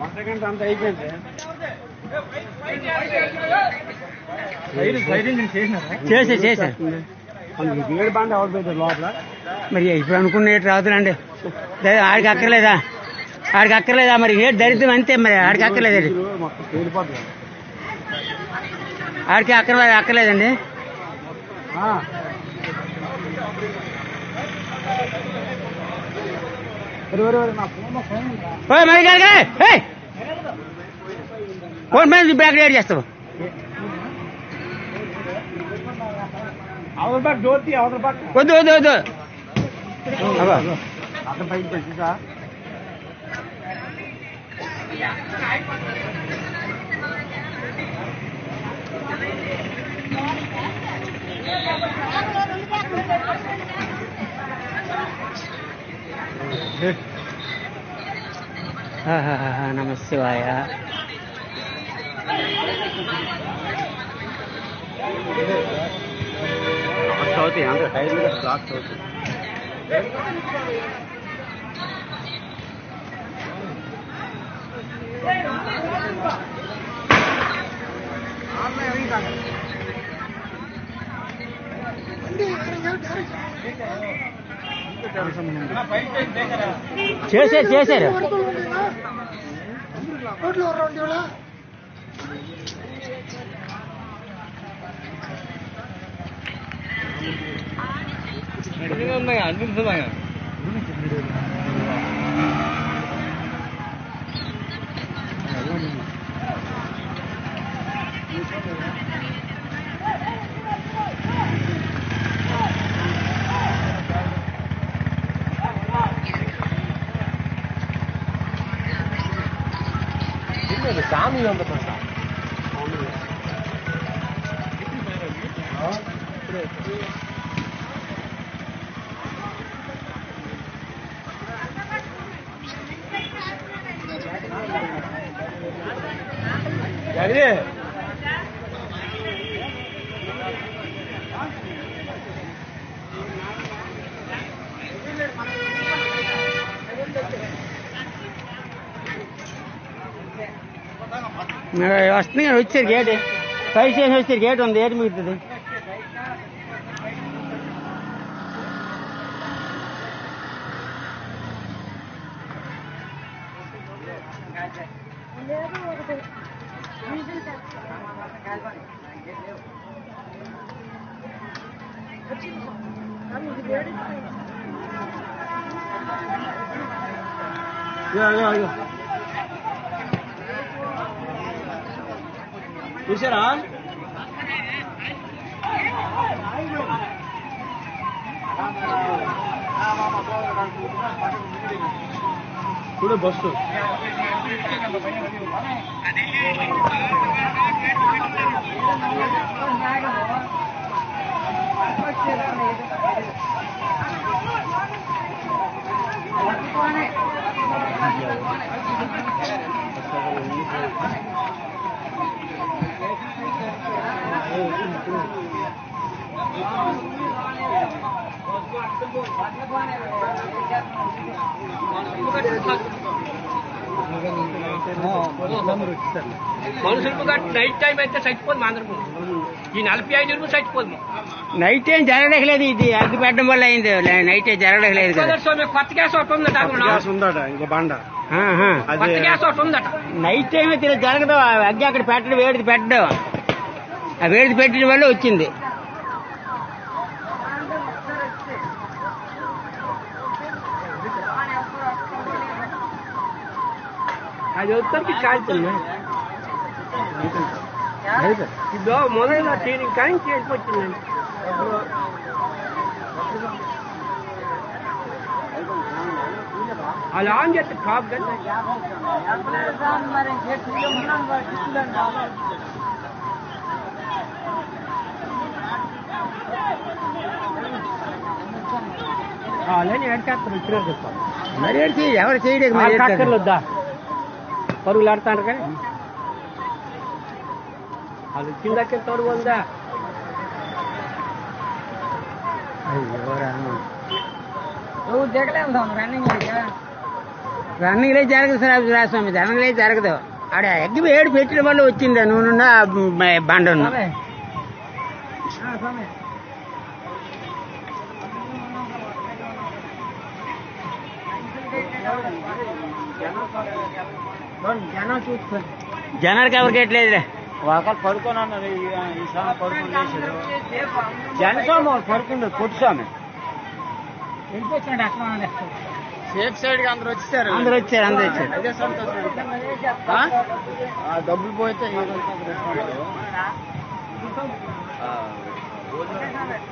వంట గంట అంత అయిపోయింది. చేసే చేసే. వేడి బండి లోపల? మరి ఇప్పుడు అనుకునేటి రావుతులండి ఆడికి అక్కర్లేదా? ఆడికి అక్కర్లేదా మరి? ఏ దరిద్రం అంతే మరి ఆడికి అక్కర్లేదు అది. మీరు మొత్తం పేలిపోతుంది ఆడికి అక్కర్లేదు అక్కర్లేదండి. ఫోన్ ఉందా? ఓ మరి కనుక ఫోన్ మీద బ్యాక్ రేట్ చేస్తావు అవతల పక్క డోర్ తీ అవతల పక్క వద్దు వద్దు వద్దు అబ్బా. అతను పైకి పెట్టిందా ఆహాహాహా, నమ శివాయ అవుతాయి అంటే టైర్ మీద army on the bus. Army. Huh? Yeah, yeah. వస్తుంది కానీ వచ్చారు గేట్ ఫైవ్ స్టేషన్ వచ్చారు గేట్ ఉంది ఏటి మిగుతుంది 두 사람. 그래 봤어. మనుషులకు నైట్ టైం అయితే చచ్చిపోదు మా అందరం ఈ నలభై ఐదు రూపాయలు చచ్చిపోదు నైట్ ఏం జరగలేదు ఇది. అగ్గి పెట్టడం వల్ల అయింది. నైట్ ఏం జరగలేదు కొత్త గ్యాస్ ఒకటి ఉందట ఇంకో బండ. కొత్త గ్యాస్ ఒకటి ఉందట. నైట్ టైం అయితే జరగదు. ఆ అగ్గి అక్కడ పెట్టడం వేడిది పెట్టడం. ఆ వేడిది పెట్టడం వల్ల వచ్చింది. అది వచ్చరికి కాల్చింది ఇప్పుడు మొదల తీరి కానీ చేసిపోతుందండి అలా ఆన్ చేస్తే టాప్ అలానే ఎడకేస్తారు ఇప్పుడే చెప్తాను. మరి ఏంటి చేయ- ఎవరు? కక్కర్లు వద్దా? పరుగులు ఆడతాను కానీ వాళ్ళు కిందకి తరువు ఉందా అయ్యో రామ. నువ్వు దిగలేము రన్నింగ్ రన్నింగ్లే జరగదు సార్ రాస్వామి రన్నింగ్లే జరగదు ఆడ ఎగ్గి ఏడు పెట్టిన వల్ల వచ్చింది నూనె బండను జనానికి ఎవరికి ఎట్లేదులే? ఒకరు పడుకొని అన్నారు ఈ స్వామి పడుకొని లేచాడు జనస్వామి వాళ్ళు పడుకుండే పొట్టు స్వామి సేఫ్ సైడ్గా అందరు వచ్చేసారు. అందరూ వచ్చారు అందరూ వచ్చారు. అదే సంతోషం. డబ్బులు రెస్పాన్స్